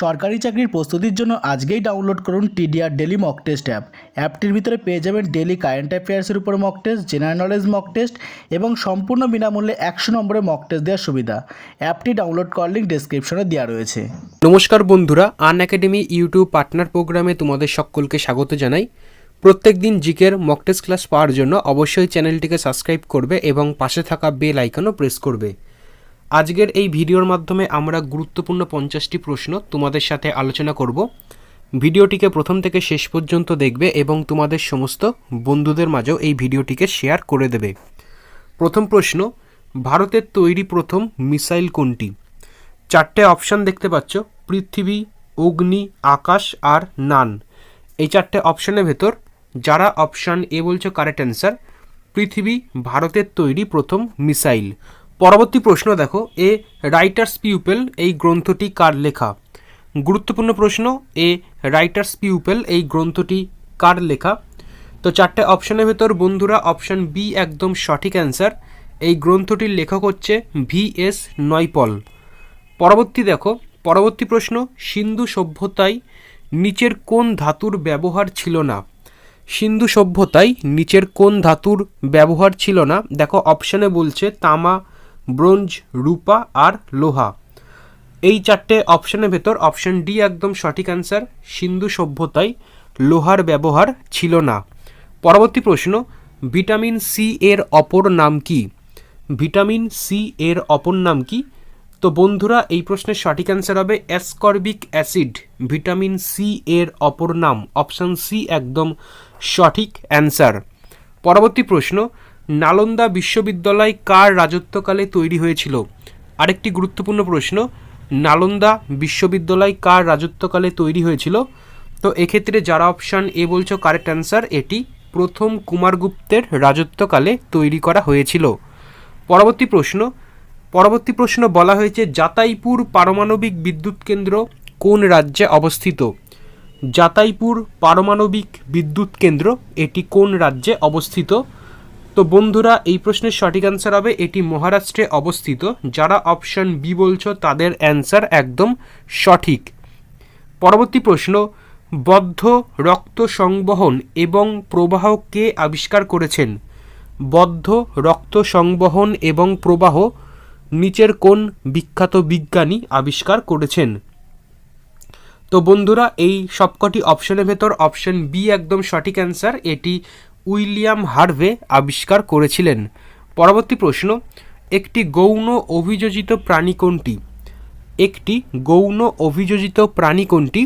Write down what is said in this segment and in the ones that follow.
সরকারি চাকরির প্রস্তুতির জন্য আজকেই ডাউনলোড করুন TDR daily mock test app অ্যাপটির ভিতরে পেয়ে যাবেন ডেলি কারেন্ট অ্যাফেয়ার্সের উপর mock test general knowledge mock test এবং সম্পূর্ণ বিনামূল্যে একশো নম্বরে মক টেস্ট দেওয়ার সুবিধা। অ্যাপটি ডাউনলোড করার লিঙ্ক ডেসক্রিপশনে দেওয়া রয়েছে। নমস্কার বন্ধুরা আন একাডেমি ইউটিউব পার্টনার প্রোগ্রামে তোমাদের সকলকে স্বাগত জানাই। প্রত্যেক দিন জিকের মক টেস্ট ক্লাস পাওয়ার জন্য অবশ্যই চ্যানেলটিকে সাবস্ক্রাইব করবে এবং পাশে থাকা বেল আইকনও প্রেস করবে। আজকের এই ভিডিওর মাধ্যমে আমরা গুরুত্বপূর্ণ পঞ্চাশটি প্রশ্ন তোমাদের সাথে আলোচনা করব। ভিডিওটিকে প্রথম থেকে শেষ পর্যন্ত দেখবে এবং তোমাদের সমস্ত বন্ধুদের মাঝেও এই ভিডিওটিকে শেয়ার করে দেবে। প্রথম প্রশ্ন, ভারতের তৈরি প্রথম মিসাইল কোনটি? চারটে অপশান দেখতে পাচ্ছ, পৃথিবী, অগ্নি, আকাশ আর নান। এই চারটে অপশানের ভেতর যারা অপশান এ বলছো কারেক্ট অ্যান্সার, পৃথিবী ভারতের তৈরি প্রথম মিসাইল। পরবর্তী প্রশ্ন দেখো, এ রাইটার্স পিউপেল এই গ্রন্থটি কার লেখা? গুরুত্বপূর্ণ প্রশ্ন, এ রাইটার্স পিউপেল এই গ্রন্থটি কার লেখা? তো চারটে অপশানের ভেতর বন্ধুরা অপশান বি একদম সঠিক অ্যান্সার এই গ্রন্থটির লেখক হচ্ছে ভি এস নয়পল। পরবর্তী দেখো, পরবর্তী প্রশ্ন, সিন্ধু সভ্যতায় নিচের কোন ধাতুর ব্যবহার ছিল না? সিন্ধু সভ্যতায় নিচের কোন ধাতুর ব্যবহার ছিল না? দেখো অপশানে বলছে তামা ব্রোঞ্জ, রূপা আর লোহা। এই চারটে অপশানের ভেতর অপশান ডি একদম সঠিক অ্যান্সার সিন্ধু সভ্যতায় লোহার ব্যবহার ছিল না। পরবর্তী প্রশ্ন, ভিটামিন সি এর অপর নাম কি? ভিটামিন সি এর অপর নাম কি? তো বন্ধুরা, এই প্রশ্নের সঠিক অ্যান্সার হবে অ্যাসকর্বিক অ্যাসিড ভিটামিন সি এর অপর নাম। অপশান সি একদম সঠিক অ্যান্সার পরবর্তী প্রশ্ন নালন্দা বিশ্ববিদ্যালয় কার রাজত্বকালে তৈরি হয়েছিল? আরেকটি গুরুত্বপূর্ণ প্রশ্ন, নালন্দা বিশ্ববিদ্যালয় কার রাজত্বকালে তৈরি হয়েছিল? তো এক্ষেত্রে যারা অপশান এ বলছো কারেক্ট অ্যান্সার এটি প্রথম কুমারগুপ্তের রাজত্বকালে তৈরি করা হয়েছিল। পরবর্তী প্রশ্ন পরবর্তী প্রশ্ন বলা হয়েছে জাতাইপুর পারমাণবিক বিদ্যুৎ কেন্দ্র কোন রাজ্যে অবস্থিত? জাতাইপুর পারমাণবিক বিদ্যুৎ কেন্দ্র এটি কোন রাজ্যে অবস্থিত? তো বন্ধুরা, এই প্রশ্নের সঠিক অ্যান্সার হবে এটি মহারাষ্ট্রে অবস্থিত। যারা অপশন বি বলছো, তাদের অ্যান্সার একদম সঠিক। পরবর্তী প্রশ্ন, বদ্ধ রক্ত সংবহন এবং প্রবাহ কে আবিষ্কার করেছেন? বদ্ধ রক্ত সংবহন এবং প্রবাহ নিচের কোন বিখ্যাত বিজ্ঞানী আবিষ্কার করেছেন? তো বন্ধুরা, এই সবকটি অপশনের ভেতর অপশন বি একদম সঠিক অ্যান্সার এটি উইলিয়াম হার্ভে আবিষ্কার করেছিলেন। পরবর্তী প্রশ্ন, একটি গৌণ অভিযোজিত প্রাণী কোনটি? একটি গৌণ অভিযোজিত প্রাণী কোনটি?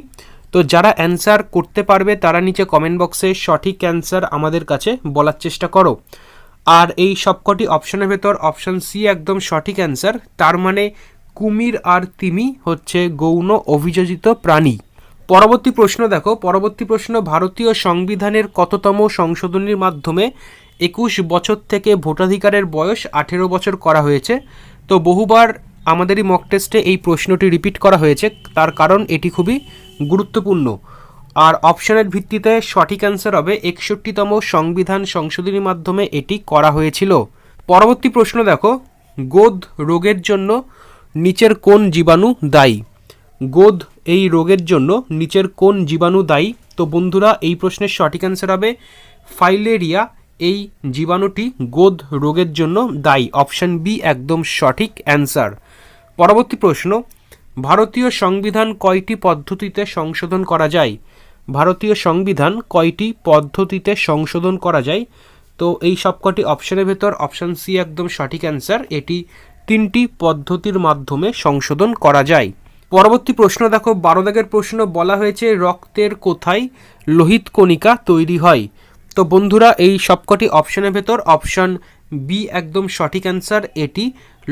তো যারা অ্যান্সার করতে পারবে তারা নিচে কমেন্ট বক্সে সঠিক অ্যান্সার আমাদের কাছে বলার চেষ্টা করো। আর এই সবকটি অপশনের ভেতর অপশন সি একদম সঠিক অ্যান্সার, তার মানে কুমির আর তিমি হচ্ছে গৌণ অভিযোজিত প্রাণী। পরবর্তী প্রশ্ন দেখো। পরবর্তী প্রশ্ন, ভারতীয় সংবিধানের কততম সংশোধনীর মাধ্যমে একুশ বছর থেকে ভোটাধিকারের বয়স আঠেরো বছর করা হয়েছে? তো বহুবার আমাদেরই মক টেস্টে এই প্রশ্নটি রিপিট করা হয়েছে। তার কারণ এটি খুবই গুরুত্বপূর্ণ। আর অপশনের ভিত্তিতে সঠিক অ্যান্সার হবে একষট্টিতম সংবিধান সংশোধনীর মাধ্যমে এটি করা হয়েছিল। পরবর্তী প্রশ্ন দেখো। গোদ রোগের জন্য নিচের কোন জীবাণু দায়ী? গোদ এই রোগের জন্য নিচের কোন জীবাণু দায়ী? তো বন্ধুরা, এই প্রশ্নের সঠিক অ্যান্সার হবে ফাইলেরিয়া। এই জীবাণুটি গোদ রোগের জন্য দায়ী। অপশান বি একদম সঠিক অ্যান্সার পরবর্তী প্রশ্ন, ভারতীয় সংবিধান কয়টি পদ্ধতিতে সংশোধন করা যায়? ভারতীয় সংবিধান কয়টি পদ্ধতিতে সংশোধন করা যায়? তো এই সবকটি অপশানের ভেতর অপশান সি একদম সঠিক অ্যান্সার এটি তিনটি পদ্ধতির মাধ্যমে সংশোধন করা যায়। পরবর্তী প্রশ্ন দেখো, বারো দাগের প্রশ্ন বলা হয়েছে, রক্তের কোথায় লোহিত কণিকা তৈরি হয়? তো বন্ধুরা, এই সবকটি অপশনের ভেতর অপশন বি একদম সঠিক অ্যান্সার এটি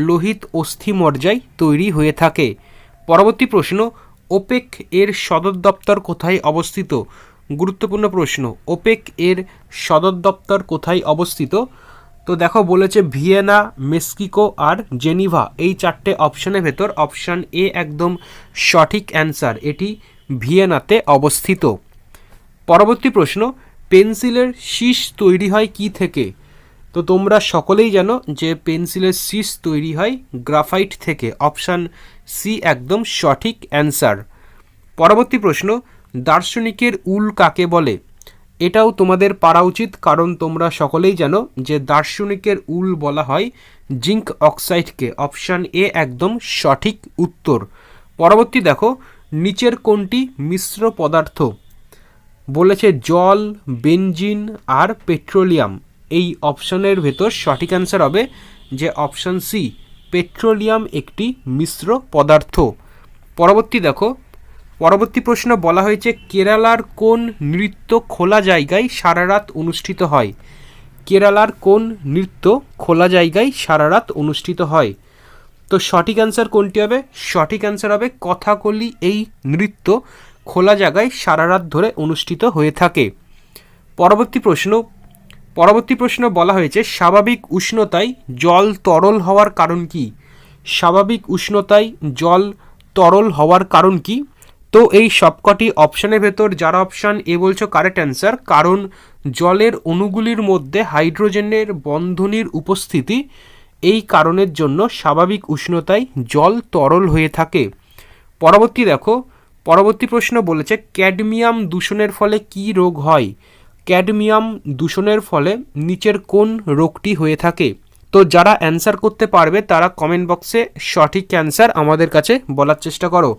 লোহিত অস্থি মর্যায় তৈরি হয়ে থাকে। পরবর্তী প্রশ্ন, ওপেক এর সদর দপ্তর কোথায় অবস্থিত? গুরুত্বপূর্ণ প্রশ্ন, ওপেক এর সদর দপ্তর কোথায় অবস্থিত? তো দেখো বলেছে ভিয়েনা, মেক্সিকো আর জেনিভা, এই চারটে অপশনের ভেতর অপশান এ একদম সঠিক অ্যান্সার, এটি ভিয়েনাতে অবস্থিত। পরবর্তী প্রশ্ন, পেন্সিলের শীষ তৈরি হয় কি থেকে? তো তোমরা সকলেই জানো যে পেন্সিলের শীষ তৈরি হয় গ্রাফাইট থেকে, অপশান সি একদম সঠিক অ্যান্সার। পরবর্তী প্রশ্ন, দার্শনিকের উল কাকে বলে? এটাও তোমাদের পারা উচিত, কারণ তোমরা সকলেই জানো যে দার্শনিকের উল বলা হয় জিঙ্ক অক্সাইডকে। অপশান এ একদম সঠিক উত্তর। পরবর্তী দেখো, নিচের কোনটি মিশ্র পদার্থ? বলেছে জল, বেনজিন আর পেট্রোলিয়াম। এই অপশনের ভেতর সঠিক অ্যান্সার হবে যে অপশান সি, পেট্রোলিয়াম একটি মিশ্র পদার্থ। পরবর্তী দেখো পরবর্তী প্রশ্ন বলা হয়েছে, কেরালার কোন নৃত্য খোলা জায়গায় সারা রাত অনুষ্ঠিত হয়? কেরালার কোন নৃত্য খোলা জায়গায় সারা রাত অনুষ্ঠিত হয়? তো সঠিক অ্যান্সার কোনটি হবে? সঠিক অ্যান্সার হবে, কথাকলি এই নৃত্য খোলা জায়গায় সারা রাত ধরে অনুষ্ঠিত হয়ে থাকে। পরবর্তী প্রশ্ন পরবর্তী প্রশ্ন বলা হয়েছে, স্বাভাবিক উষ্ণতায় জল তরল হওয়ার কারণ কি? স্বাভাবিক উষ্ণতায় জল তরল হওয়ার কারণ কি? তো এই সবকটি অপশানের ভেতর যারা অপশান এ বলছো কারেক্ট অ্যান্সার কারণ জলের অণুগুলির মধ্যে হাইড্রোজেনের বন্ধনীর উপস্থিতি এই কারণের জন্য স্বাভাবিক উষ্ণতায় জল তরল হয়ে থাকে। পরবর্তী দেখো, পরবর্তী প্রশ্ন বলেছে ক্যাডমিয়াম দূষণের ফলে কি রোগ হয়? ক্যাডমিয়াম দূষণের ফলে নিচের কোন রোগটি হয়ে থাকে? তো যারা অ্যান্সার করতে পারবে, তারা কমেন্ট বক্সে সঠিক অ্যান্সার আমাদের কাছে বলার চেষ্টা করো।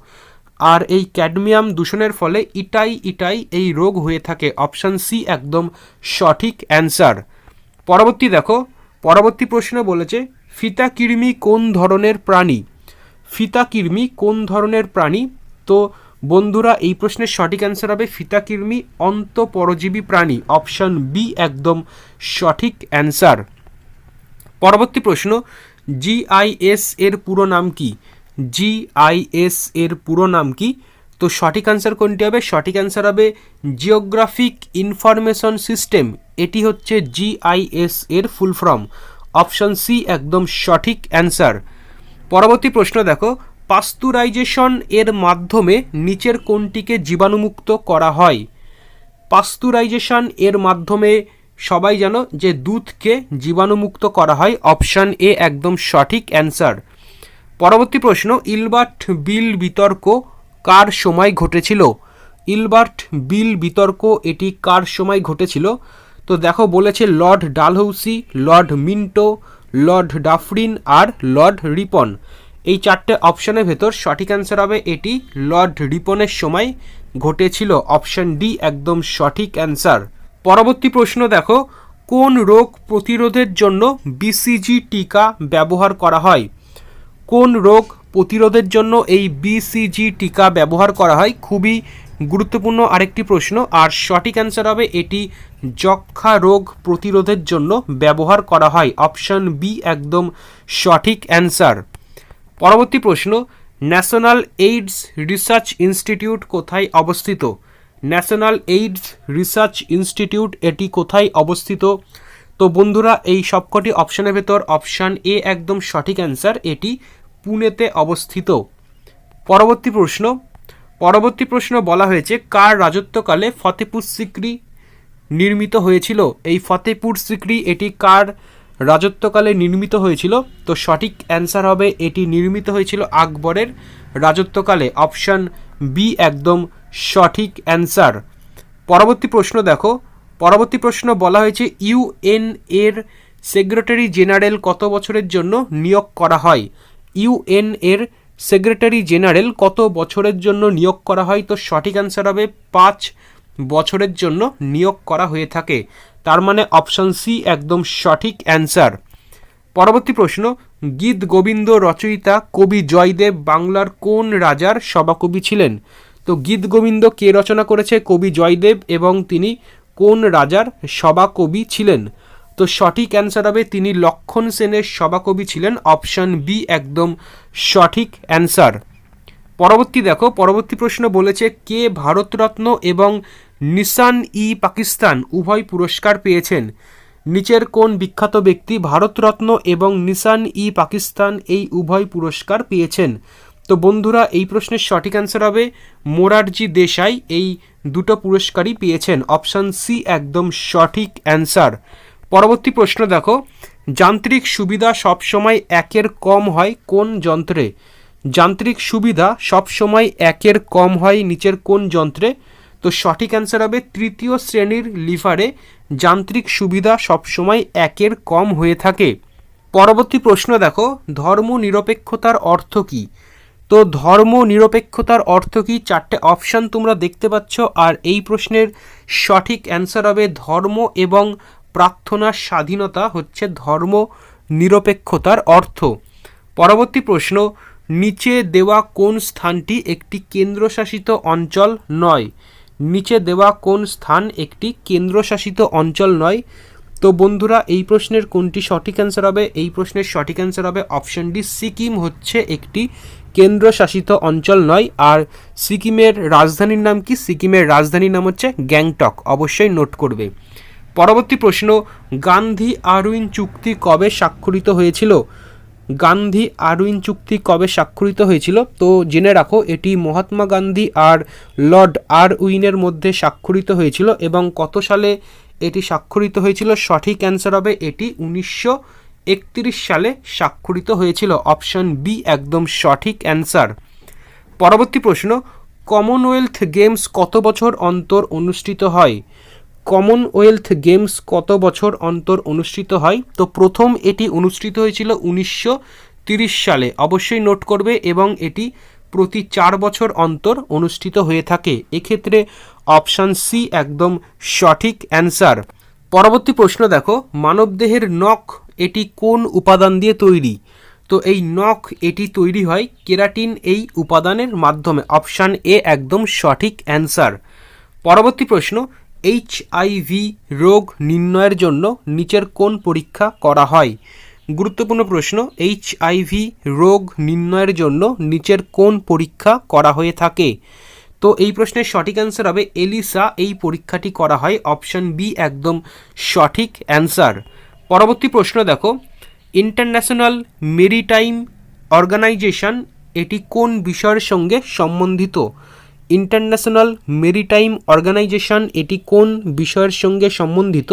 আর এই ক্যাডমিয়াম দূষণের ফলে ইটাই ইটাই এই রোগ হয়ে থাকে। অপশান সি একদম সঠিক অ্যান্সার। পরবর্তী দেখো, পরবর্তী প্রশ্ন বলেছে, ফিতা কৃমি কোন ধরনের প্রাণী? ফিতা কৃমি কোন ধরনের প্রাণী? তো বন্ধুরা, এই প্রশ্নের সঠিক অ্যান্সার হবে ফিতা কৃমি অন্তঃপরজীবী প্রাণী। অপশন বি একদম সঠিক অ্যান্সার। পরবর্তী প্রশ্ন, জিআইএস এর পুরো নাম কি? জিআইএস এর পুরো নাম কি? তো সঠিক অ্যান্সার কোনটি হবে? সঠিক অ্যান্সার হবে জিওগ্রাফিক ইনফরমেশন সিস্টেম এটি হচ্ছে জিআইএস এর ফুল ফর্ম অপশন সি একদম সঠিক অ্যান্সার পরবর্তী প্রশ্ন দেখো। পাস্তুরাইজেশন এর মাধ্যমে নিচের কোনটিকে জীবাণুমুক্ত করা হয়? পাস্তুরাইজেশন এর মাধ্যমে সবাই জানো যে দুধকে জীবাণুমুক্ত করা হয়। অপশান এ একদম সঠিক অ্যান্সার পরবর্তী প্রশ্ন, ইলবার্ট বিল বিতর্ক কার সময় ঘটেছিল? ইলবার্ট বিল বিতর্ক, এটি কার সময় ঘটেছিল? তো দেখো, বলেছে Lord Dalhousie, Lord Minto, Lord Dufferin আর লর্ড রিপন। এই চারটে অপশনের ভেতর সঠিক অ্যান্সার হবে এটি লর্ড রিপনের সময় ঘটেছিল। অপশন ডি, একদম সঠিক অ্যান্সার পরবর্তী প্রশ্ন দেখো, কোন রোগ প্রতিরোধের জন্য বিসিজি টিকা ব্যবহার করা হয়? কোন রোগ প্রতিরোধের জন্য এই বিসিজি টিকা ব্যবহার করা হয়? খুবই গুরুত্বপূর্ণ আরেকটি প্রশ্ন। আর সঠিক অ্যান্সার হবে, এটি যক্ষা রোগ প্রতিরোধের জন্য ব্যবহার করা হয়। অপশন বি একদম সঠিক অ্যান্সার পরবর্তী প্রশ্ন ন্যাশনাল এইডস রিসার্চ ইনস্টিটিউট কোথায় অবস্থিত? ন্যাশনাল এইডস রিসার্চ ইনস্টিটিউট এটি কোথায় অবস্থিত? তো বন্ধুরা, এই সবকটি অপশানের ভেতর অপশান এ একদম সঠিক অ্যান্সার এটি পুনেতে অবস্থিত। পরবর্তী প্রশ্ন পরবর্তী প্রশ্ন বলা হয়েছে, কার রাজত্বকালে ফতেপুর সিক্রি নির্মিত হয়েছিল? এই ফতেপুর সিক্রি, এটি কার রাজত্বকালে নির্মিত হয়েছিল? তো সঠিক অ্যান্সার হবে, এটি নির্মিত হয়েছিল আকবরের রাজত্বকালে। অপশান বি একদম সঠিক অ্যান্সার। পরবর্তী প্রশ্ন দেখো, পরবর্তী প্রশ্ন বলা হয়েছে ইউএন এর সেক্রেটারি জেনারেল কত বছরের জন্য নিয়োগ করা হয়? ইউএন এর সেক্রেটারি জেনারেল কত বছরের জন্য নিয়োগ করা হয়? তো সঠিক অ্যান্সার হবে পাঁচ বছরের জন্য নিয়োগ করা হয়ে থাকে। তার মানে অপশন সি একদম সঠিক অ্যান্সার পরবর্তী প্রশ্ন, গীত গোবিন্দ রচয়িতা কবি জয়দেব বাংলার কোন রাজার সভাকবি ছিলেন? তো গীত গোবিন্দ কে রচনা করেছে? কবি জয়দেব এবং তিনি কোন রাজার সভাকবি ছিলেন? তো সঠিক অ্যান্সার হবে তিনি লক্ষণ সেনের সভাকবি ছিলেন অপশান বি একদম সঠিক অ্যান্সার পরবর্তী দেখো, পরবর্তী প্রশ্ন বলেছে কে ভারতরত্ন এবং নিসান ই পাকিস্তান উভয় পুরস্কার পেয়েছেন? নিচের কোন বিখ্যাত ব্যক্তি ভারতরত্ন এবং নিসান ই পাকিস্তান এই উভয় পুরস্কার পেয়েছেন? তো বন্ধুরা, এই প্রশ্নের সঠিক অ্যান্সার হবে মোরারজি দেশাই, এই দুটো পুরস্কারই পেয়েছেন। অপশান সি একদম সঠিক অ্যান্সার পরবর্তী প্রশ্ন দেখো। যান্ত্রিক সুবিধা সবসময় একের কম হয় কোন যন্ত্রে? যান্ত্রিক সুবিধা সব সময় একের কম হয় নিচের কোন যন্ত্রে? তো সঠিক অ্যান্সার হবে তৃতীয় শ্রেণির লিভারে। যান্ত্রিক সুবিধা সবসময় একের কম হয়ে থাকে। পরবর্তী প্রশ্ন দেখো ধর্ম নিরপেক্ষতার অর্থ কী? তো ধর্ম নিরপেক্ষতার অর্থ কী? চারটে অপশান তোমরা দেখতে পাচ্ছ আর এই প্রশ্নের সঠিক অ্যান্সার হবে ধর্ম এবং প্রার্থনার স্বাধীনতা হচ্ছে ধর্ম নিরপেক্ষতার অর্থ। পরবর্তী প্রশ্ন, নিচে দেওয়া কোন স্থানটি একটি কেন্দ্রশাসিত অঞ্চল নয়? নিচে দেওয়া কোন স্থান একটি কেন্দ্রশাসিত অঞ্চল নয়? তো বন্ধুরা, এই প্রশ্নের কোনটি সঠিক অ্যান্সার হবে? এই প্রশ্নের সঠিক অ্যান্সার হবে অপশন ডি সিকিম হচ্ছে একটি কেন্দ্রশাসিত অঞ্চল নয়। আর সিকিমের রাজধানীর নাম কি? সিকিমের রাজধানীর নাম হচ্ছে গ্যাংটক। অবশ্যই নোট করবে। পরবর্তী প্রশ্ন, গান্ধী আরউইন চুক্তি কবে স্বাক্ষরিত হয়েছিল? গান্ধী আরউইন চুক্তি কবে স্বাক্ষরিত হয়েছিল? তো জেনে রাখো, এটি মহাত্মা গান্ধী আর লর্ড আর উইনের মধ্যে স্বাক্ষরিত হয়েছিল এবং কত সালে এটি স্বাক্ষরিত হয়েছিল? সঠিক অ্যান্সার হবে, এটি উনিশশো একত্রিশ সালে স্বাক্ষরিত হয়েছিল। অপশন বি, একদম সঠিক অ্যান্সার। পরবর্তী প্রশ্ন, কমনওয়েলথ গেমস কত বছর অন্তর অনুষ্ঠিত হয়? কমনওয়েলথ গেমস কত বছর অন্তর অনুষ্ঠিত হয়? তো প্রথম এটি অনুষ্ঠিত হয়েছিল উনিশশো সালে। অবশ্যই নোট করবে এবং এটি প্রতি চার বছর অন্তর অনুষ্ঠিত হয়ে থাকে। এক্ষেত্রে অপশান সি একদম সঠিক অ্যান্সার পরবর্তী প্রশ্ন দেখো, মানবদেহের নখ এটি কোন উপাদান দিয়ে তৈরি? তো এই নখ এটি তৈরি হয় কেরাটিন এই উপাদানের মাধ্যমে। অপশান এ একদম সঠিক অ্যান্সার পরবর্তী প্রশ্ন এইচআইভি রোগ নির্ণয়ের জন্য নিচের কোন পরীক্ষা করা হয়? গুরুত্বপূর্ণ প্রশ্ন এইচআইভি রোগ নির্ণয়ের জন্য নিচের কোন পরীক্ষা করা হয়ে থাকে? তো এই প্রশ্নের সঠিক অ্যান্সার হবে এলিসা এই পরীক্ষাটি করা হয় অপশন বি একদম সঠিক অ্যান্সার পরবর্তী প্রশ্ন দেখো। ইন্টারন্যাশনাল মেরিটাইম অর্গানাইজেশন এটি কোন বিষয়ের সঙ্গে সম্বন্ধিত? ইন্টারন্যাশনাল মেরিটাইম অর্গানাইজেশন এটি কোন বিষয়ের সঙ্গে সম্বন্ধিত?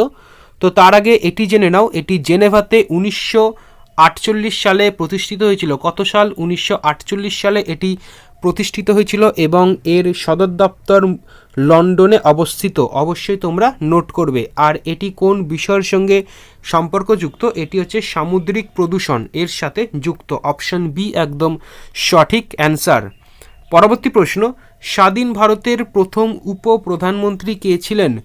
তো তার আগে এটি জেনে নাও, এটি জেনেভাতে উনিশশো আটচল্লিশ সালে প্রতিষ্ঠিত হয়েছিল। কত সাল? উনিশশো আটচল্লিশ সালে এটি প্রতিষ্ঠিত হয়েছিল এবং এর সদর দপ্তর লন্ডনে অবস্থিত। অবশ্যই তোমরা নোট করবে। আর এটি কোন বিষয়ের সঙ্গে সম্পর্কযুক্ত? এটি হচ্ছে সামুদ্রিক প্রদূষণ, এর সাথে যুক্ত। অপশন বি একদম সঠিক অ্যান্সার। পরবর্তী প্রশ্ন, স্বাধীন ভারতের প্রথম উপ প্রধানমন্ত্রী কে ছিলেন?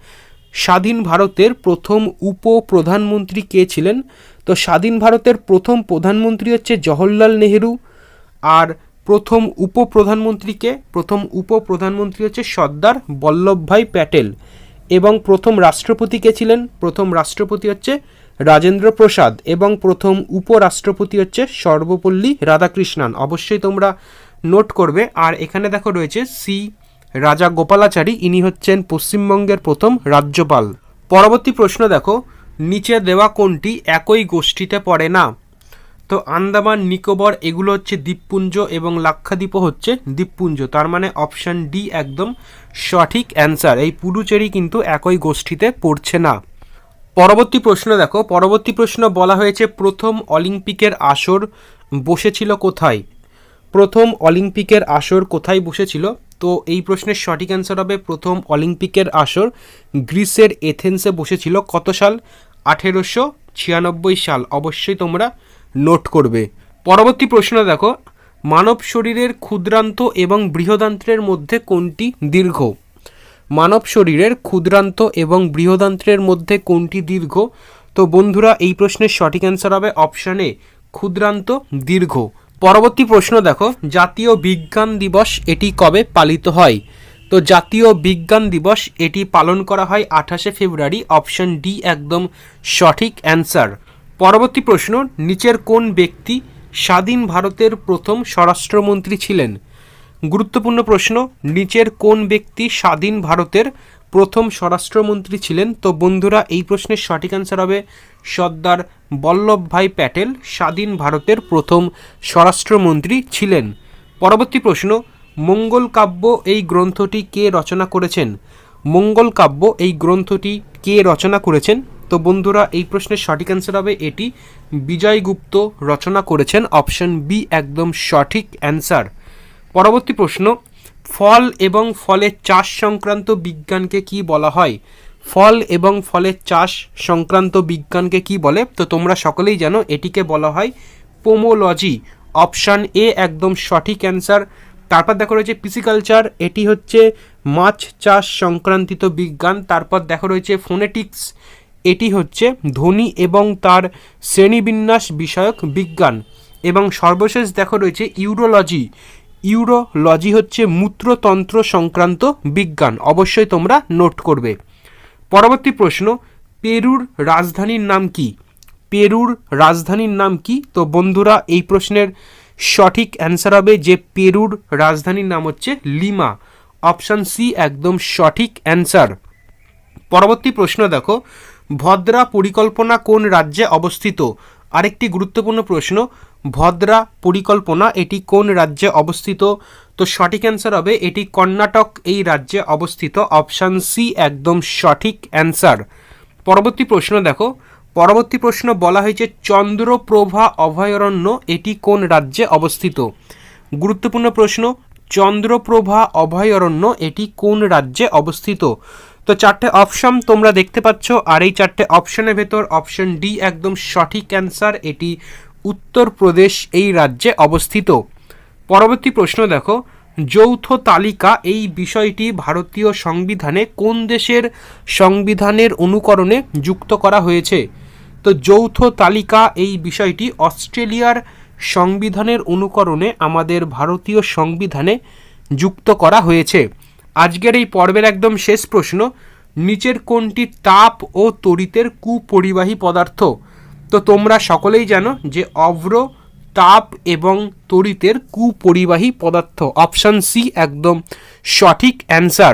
স্বাধীন ভারতের প্রথম উপ প্রধানমন্ত্রী কে ছিলেন? তো স্বাধীন ভারতের প্রথম প্রধানমন্ত্রী হচ্ছে জওহরলাল নেহেরু। আর প্রথম উপপ্রধানমন্ত্রীকে প্রথম উপপ্রধানমন্ত্রী হচ্ছে সর্দার বল্লভভাই প্যাটেল। এবং প্রথম রাষ্ট্রপতি কে ছিলেন? প্রথম রাষ্ট্রপতি হচ্ছে রাজেন্দ্র প্রসাদ। এবং প্রথম উপরাষ্ট্রপতি হচ্ছে সর্বপল্লী রাধাকৃষ্ণান। অবশ্যই তোমরা নোট করবে। আর এখানে দেখো রয়েছে সি রাজা গোপালাচারী, ইনি হচ্ছেন পশ্চিমবঙ্গের প্রথম রাজ্যপাল। পরবর্তী প্রশ্ন দেখো, নিচে দেওয়া কোনটি একই গোষ্ঠীতে পড়ে না? তো আন্দামান, নিকোবর, এগুলো হচ্ছে দ্বীপপুঞ্জ এবং লাক্ষাদ্বীপও হচ্ছে দ্বীপপুঞ্জ। তার মানে অপশান ডি একদম সঠিক অ্যান্সার এই পুডুচেরি কিন্তু একই গোষ্ঠীতে পড়ছে না। পরবর্তী প্রশ্ন দেখো, পরবর্তী প্রশ্ন বলা হয়েছে প্রথম অলিম্পিকের আসর বসেছিল কোথায়? প্রথম অলিম্পিকের আসর কোথায় বসেছিল? তো এই প্রশ্নের সঠিক অ্যান্সার হবে প্রথম অলিম্পিকের আসর গ্রিসের এথেন্সে বসেছিল কত সাল? আঠেরোশো ছিয়ানব্বই সাল। অবশ্যই তোমরা নোট করবে। পরবর্তী প্রশ্ন দেখো, মানব শরীরের ক্ষুদ্রান্ত এবং বৃহদান্ত্রের মধ্যে কোনটি দীর্ঘ? মানব শরীরের ক্ষুদ্রান্ত এবং বৃহদান্ত্রের মধ্যে কোনটি দীর্ঘ? তো বন্ধুরা, এই প্রশ্নের সঠিক অ্যান্সার হবে অপশানে ক্ষুদ্রান্ত, দীর্ঘ। পরবর্তী প্রশ্ন দেখো, জাতীয় বিজ্ঞান দিবস এটি কবে পালিত হয়? তো জাতীয় বিজ্ঞান দিবস এটি পালন করা হয় আঠাশে ফেব্রুয়ারি অপশন ডি একদম সঠিক অ্যান্সার পরবর্তী প্রশ্ন, নিচের কোন ব্যক্তি স্বাধীন ভারতের প্রথম স্বরাষ্ট্রমন্ত্রী ছিলেন? গুরুত্বপূর্ণ প্রশ্ন, নিচের কোন ব্যক্তি স্বাধীন ভারতের প্রথম স্বরাষ্ট্রমন্ত্রী ছিলেন? তো বন্ধুরা, এই প্রশ্নের সঠিক অ্যান্সার হবে সর্দার বল্লভভাই প্যাটেল স্বাধীন ভারতের প্রথম স্বরাষ্ট্রমন্ত্রী ছিলেন। পরবর্তী প্রশ্ন, মঙ্গল কাব্য এই গ্রন্থটি কে রচনা করেছেন? মঙ্গল কাব্য এই গ্রন্থটি কে রচনা করেছেন? তো বন্ধুরা, এই প্রশ্নের সঠিক অ্যান্সার হবে এটি, বিজয়গুপ্ত রচনা করেছেন। অপশন বি একদম সঠিক অ্যান্সার পরবর্তী প্রশ্ন, ফল এবং ফলের চাষ সংক্রান্ত বিজ্ঞানকে কি বলা হয়? ফল এবং ফলের চাষ সংক্রান্ত বিজ্ঞানকে কি বলে? তো তোমরা সকলেই জানো, এটিকে বলা হয় পোমোলজি। অপশান এ একদম সঠিক অ্যান্সার। তারপর দেখো রয়েছে পিসিকালচার, এটি হচ্ছে মাছ চাষ সংক্রান্তিত বিজ্ঞান। তারপর দেখো রয়েছে ফোনেটিক্স, এটি হচ্ছে ধ্বনি এবং তার শ্রেণীবিন্যাস বিষয়ক বিজ্ঞান। এবং সর্বশেষ দেখো রয়েছে ইউরোলজি। ইউরোলজি হচ্ছে মূত্রতন্ত্র সংক্রান্ত বিজ্ঞান। অবশ্যই তোমরা নোট করবে। পরবর্তী প্রশ্ন, পেরুর রাজধানীর নাম কি? পেরুর রাজধানীর নাম কি? তো বন্ধুরা, এই প্রশ্নের সঠিক অ্যান্সার হবে যে পেরুর রাজধানীর নাম হচ্ছে লিমা। অপশান সি একদম সঠিক অ্যান্সার পরবর্তী প্রশ্ন দেখো, ভদ্রা পরিকল্পনা কোন রাজ্যে অবস্থিত? আরেকটি গুরুত্বপূর্ণ প্রশ্ন ভদ্রা পরিকল্পনা, এটি কোন রাজ্যে অবস্থিত? তো সঠিক অ্যান্সার হবে, এটি কর্ণাটক, এই রাজ্যে অবস্থিত। অপশান সি একদম সঠিক অ্যান্সার পরবর্তী প্রশ্ন দেখো। পরবর্তী প্রশ্ন বলা হয়েছে, চন্দ্রপ্রভা অভয়ারণ্য, এটি কোন রাজ্যে অবস্থিত? গুরুত্বপূর্ণ প্রশ্ন, চন্দ্রপ্রভা অভয়ারণ্য, এটি কোন রাজ্যে অবস্থিত? তো চারটে অপশন তোমরা দেখতে পাচ্ছ, আর এই চারটে অপশনের ভেতর অপশন ডি একদম সঠিক অ্যান্সার এটি উত্তরপ্রদেশ এই রাজ্যে অবস্থিত। পরবর্তী প্রশ্ন দেখো, যৌথ তালিকা এই বিষয়টি ভারতীয় সংবিধানে কোন দেশের সংবিধানের অনুকরণে যুক্ত করা হয়েছে? তো যৌথ তালিকা এই বিষয়টি অস্ট্রেলিয়ার সংবিধানের অনুকরণে আমাদের ভারতীয় সংবিধানে যুক্ত করা হয়েছে। আজকের এই পর্বের একদম শেষ প্রশ্ন, নিচের কোনটি তাপ ও তড়িতের কুপরিবাহী পদার্থ? তো তোমরা সকলেই জানো যে অভ্র, তাপ এবং তড়িতের কুপরিবাহী পদার্থ অপশান সি একদম সঠিক অ্যান্সার